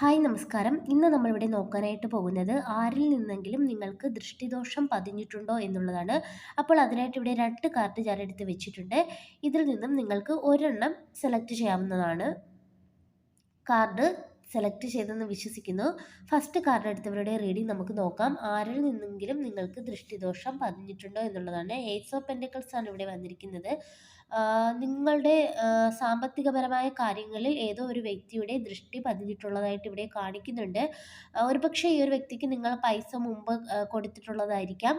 Hi നമസ്കാരം. ഇന്ന് നമ്മളിവിടെ നോക്കാനായിട്ട് പോകുന്നത് ആരിൽ നിന്നെങ്കിലും നിങ്ങൾക്ക് ദൃഷ്ടിദോഷം പതിഞ്ഞിട്ടുണ്ടോ എന്നുള്ളതാണ്. അപ്പോൾ അതിനായിട്ട് ഇവിടെ രണ്ട് കാർഡ് ഞാൻ എടുത്ത് വെച്ചിട്ടുണ്ട്. ഇതിൽ നിന്നും നിങ്ങൾക്ക് ഒരെണ്ണം സെലക്ട് ചെയ്യാവുന്നതാണ്. കാർഡ് സെലക്ട് ചെയ്തെന്ന് വിശ്വസിക്കുന്നു. ഫസ്റ്റ് കാർഡ് എടുത്തവരുടെ റീഡിംഗ് നമുക്ക് നോക്കാം. ആരിൽ നിന്നെങ്കിലും നിങ്ങൾക്ക് ദൃഷ്ടിദോഷം പതിഞ്ഞിട്ടുണ്ടോ എന്നുള്ളതാണ്. എയ്റ്റ്സ് ഓഫ് പെൻഡിക്കൽസ് ആണ് ഇവിടെ വന്നിരിക്കുന്നത്. നിങ്ങളുടെ സാമ്പത്തികപരമായ കാര്യങ്ങളിൽ ഏതോ ഒരു വ്യക്തിയുടെ ദൃഷ്ടി പതിഞ്ഞിട്ടുള്ളതായിട്ട് ഇവിടെ കാണിക്കുന്നുണ്ട്. ഒരുപക്ഷെ ഈ ഒരു വ്യക്തിക്ക് നിങ്ങൾ പൈസ മുമ്പ് കൊടുത്തിട്ടുള്ളതായിരിക്കാം.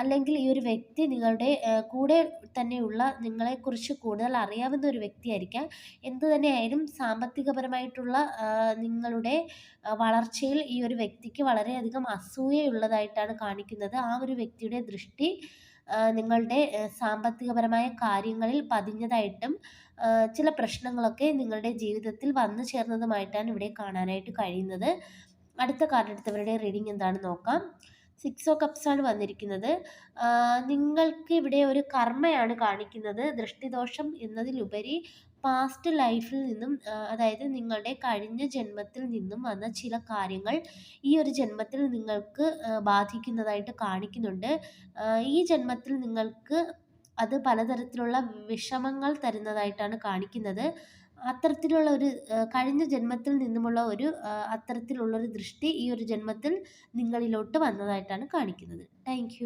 അല്ലെങ്കിൽ ഈ ഒരു വ്യക്തി നിങ്ങളുടെ കൂടെ തന്നെയുള്ള നിങ്ങളെക്കുറിച്ച് കൂടുതൽ അറിയാവുന്ന ഒരു വ്യക്തിയായിരിക്കാം. എന്തു തന്നെയായാലും സാമ്പത്തികപരമായിട്ടുള്ള നിങ്ങളുടെ വളർച്ചയിൽ ഈ ഒരു വ്യക്തിക്ക് വളരെയധികം അസൂയയുള്ളതായിട്ടാണ് കാണിക്കുന്നത്. ആ ഒരു വ്യക്തിയുടെ ദൃഷ്ടി നിങ്ങളുടെ സാമ്പത്തികപരമായ കാര്യങ്ങളിൽ പതിഞ്ഞതായിട്ടും ചില പ്രശ്നങ്ങളൊക്കെ നിങ്ങളുടെ ജീവിതത്തിൽ വന്നു ചേർന്നതുമായിട്ടാണ് ഇവിടെ കാണാനായിട്ട് കഴിയുന്നത്. അടുത്ത കാർഡ് എടുത്തവരുടെ റീഡിംഗ് എന്താണെന്ന് നോക്കാം. സിക്സ് ഓ കപ്സ് ആണ് വന്നിരിക്കുന്നത് നിങ്ങൾക്ക് ഇവിടെ ഒരു കർമ്മയാണ് കാണിക്കുന്നത്. ദൃഷ്ടിദോഷം എന്നതിലുപരി പാസ്റ്റ് ലൈഫിൽ നിന്നും അതായത് നിങ്ങളുടെ കഴിഞ്ഞ ജന്മത്തിൽ നിന്നും വന്ന ചില കാര്യങ്ങൾ ഈ ഒരു ജന്മത്തിൽ നിങ്ങൾക്ക് ബാധിക്കുന്നതായിട്ട് കാണിക്കുന്നുണ്ട്. ഈ ജന്മത്തിൽ നിങ്ങൾക്ക് അത് പലതരത്തിലുള്ള വിഷമങ്ങൾ തരുന്നതായിട്ടാണ് കാണിക്കുന്നത്. അത്തരത്തിലുള്ള ഒരു കഴിഞ്ഞ ജന്മത്തിൽ നിന്നുമുള്ള ഒരു അത്തരത്തിലുള്ള ഒരു ദൃഷ്ടി ഈ ഒരു ജന്മത്തിൽ നിങ്ങളിലോട്ട് വന്നതായിട്ടാണ് കാണിക്കുന്നത്. താങ്ക്